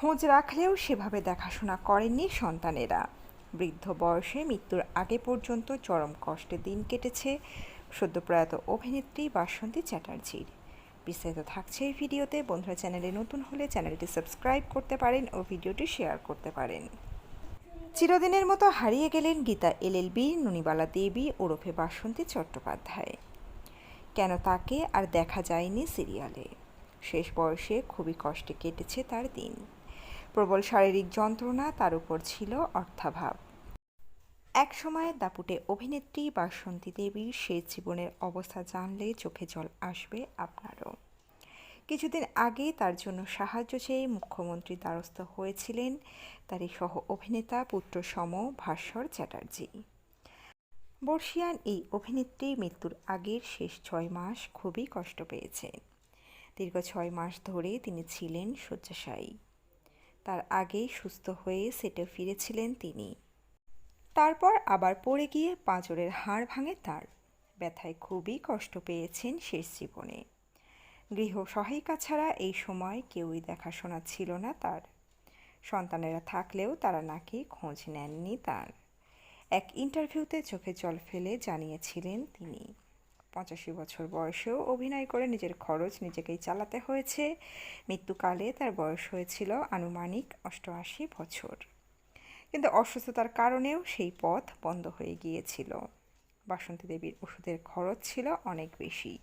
খোঁজ রাখলেও সেভাবে দেখাশোনা করেননি সন্তানেরা। বৃদ্ধ বয়সে মৃত্যুর আগে পর্যন্ত চরম কষ্টে দিন কেটেছে সদ্যপ্রয়াত অভিনেত্রী বাসন্তী চ্যাটার্জির। বিস্তারিত থাকছে এই ভিডিওতে। বন্ধুরা, চ্যানেলে নতুন হলে চ্যানেলটি সাবস্ক্রাইব করতে পারেন ও ভিডিওটি শেয়ার করতে পারেন। চিরদিনের মতো হারিয়ে গেলেন গীতা এলএলবি ননিবালা দেবী, ওরফে বাসন্তী চট্টোপাধ্যায়। কেন তাকে আর দেখা যায়নি সিরিয়ালে? শেষ বয়সে খুবই কষ্টে কেটেছে তার দিন। প্রবল শারীরিক যন্ত্রণা তার উপর ছিল অর্থাভাব। এক সময় দাপুটে অভিনেত্রী বাসন্তী দেবীর শেষ জীবনের অবস্থা জানলে চোখে জল আসবে আপনারও। কিছুদিন আগে তার জন্য সাহায্য চেয়ে মুখ্যমন্ত্রীর দ্বারস্থ হয়েছিলেন তারই সহ অভিনেতা পুত্র সম ভাস্বর চ্যাটার্জি। বর্ষিয়ান এই অভিনেত্রী মৃত্যুর আগের শেষ ছয় মাস খুবই কষ্ট পেয়েছেন দীর্ঘ ছয় মাস ধরে তিনি ছিলেন শয্যাশায়ী। তার আগেই সুস্থ হয়ে সেটে ফিরেছিলেন তিনি। তারপর আবার পড়ে গিয়ে পাঁজরের হাড় ভাঙে তার। ব্যথায় খুবই কষ্ট পেয়েছেন শেষ জীবনে। গৃহ সহায়িকা ছাড়া এই সময় কেউই দেখাশোনা ছিল না তার। সন্তানেরা থাকলেও তারা নাকি খোঁজ নেননি তার। এক ইন্টারভিউতে চোখে জল ফেলে জানিয়েছিলেন তিনি। পঁচাশি বছর বয়সেও অভিনয় করে নিজের খরচ নিজেকেই চালাতে হয়েছে। মৃত্যুকালে তার বয়স হয়েছিল আনুমানিক অষ্টআশি বছর। কিন্তু অসুস্থতার কারণেও সেই পথ বন্ধ হয়ে গিয়েছিল। বাসন্তী দেবীর ওষুধের খরচ ছিল অনেক বেশি।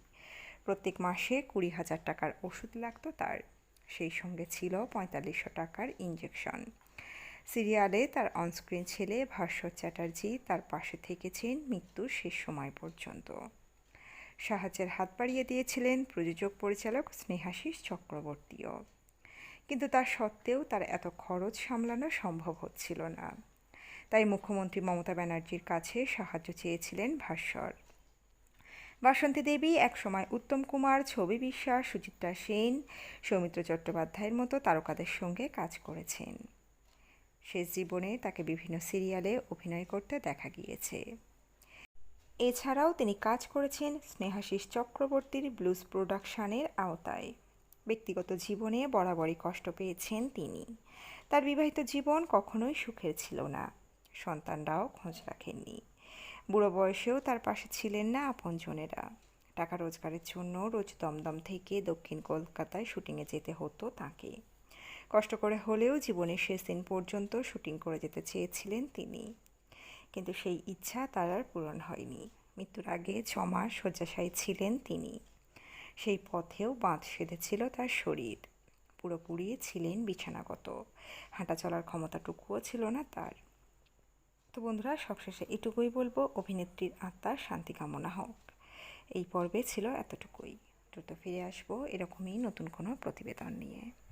প্রত্যেক মাসে কুড়ি হাজার টাকার ওষুধ লাগতো তার। সেই সঙ্গে ছিল পঁয়তাল্লিশশো টাকার ইঞ্জেকশন সিরিয়ালে তার অনস্ক্রিন ছেলে ভাস্বর চ্যাটার্জি তার পাশে থেকেছেন মৃত্যুর শেষ সময় পর্যন্ত। সাহায্যের হাত বাড়িয়ে দিয়েছিলেন প্রযোজক পরিচালক স্নেহাশিস চক্রবর্তীও। কিন্তু তা সত্ত্বেও তার এত খরচ সামলানো সম্ভব হচ্ছিল না। তাই মুখ্যমন্ত্রী মমতা ব্যানার্জির কাছে সাহায্য চেয়েছিলেন ভাস্বর। বাসন্তী দেবী, একসময় উত্তম কুমার, ছবি বিশ্বাস, সুচিত্রা সেন, সৌমিত্র চট্টোপাধ্যায়ের মতো তারকাদের সঙ্গে কাজ করেছেন। শেষ জীবনে তাকে বিভিন্ন সিরিয়ালে অভিনয় করতে দেখা গিয়েছে। এছাড়াও তিনি কাজ করেছেন স্নেহাশিস চক্রবর্তীর ব্লুজ প্রোডাকশানের আওতায়। ব্যক্তিগত জীবনে বরাবরই কষ্ট পেয়েছেন তিনি। তার বিবাহিত জীবন কখনোই সুখের ছিল না। সন্তানরাও খোঁজ রাখেননি। বুড়ো বয়সেও তার পাশে ছিলেন না আপনজনেরা। টাকা রোজগারের জন্য রোজ দমদম থেকে দক্ষিণ কলকাতায় শুটিংয়ে যেতে হতো তাকে। কষ্ট করে হলেও জীবনের শেষ দিন পর্যন্ত শুটিং করে যেতে চেয়েছিলেন তিনি। কিন্তু সেই ইচ্ছা তার আর পূরণ হয়নি। মৃত্যুর আগে ছমাস শয্যাশায়ী ছিলেন তিনি। সেই পথেও বাঁধ সেধেছিল তার শরীর। পুরোপুরি ছিলেন বিছানাগত। হাঁটা চলার ক্ষমতাটুকুও ছিল না তার। তো বন্ধুরা, সবশেষে এটুকুই বলব, অভিনেত্রীর আত্মার শান্তি কামনা হোক। এই পর্বে ছিল এতটুকুই। দ্রুত ফিরে আসব এরকমই নতুন কোনো প্রতিবেদন নিয়ে।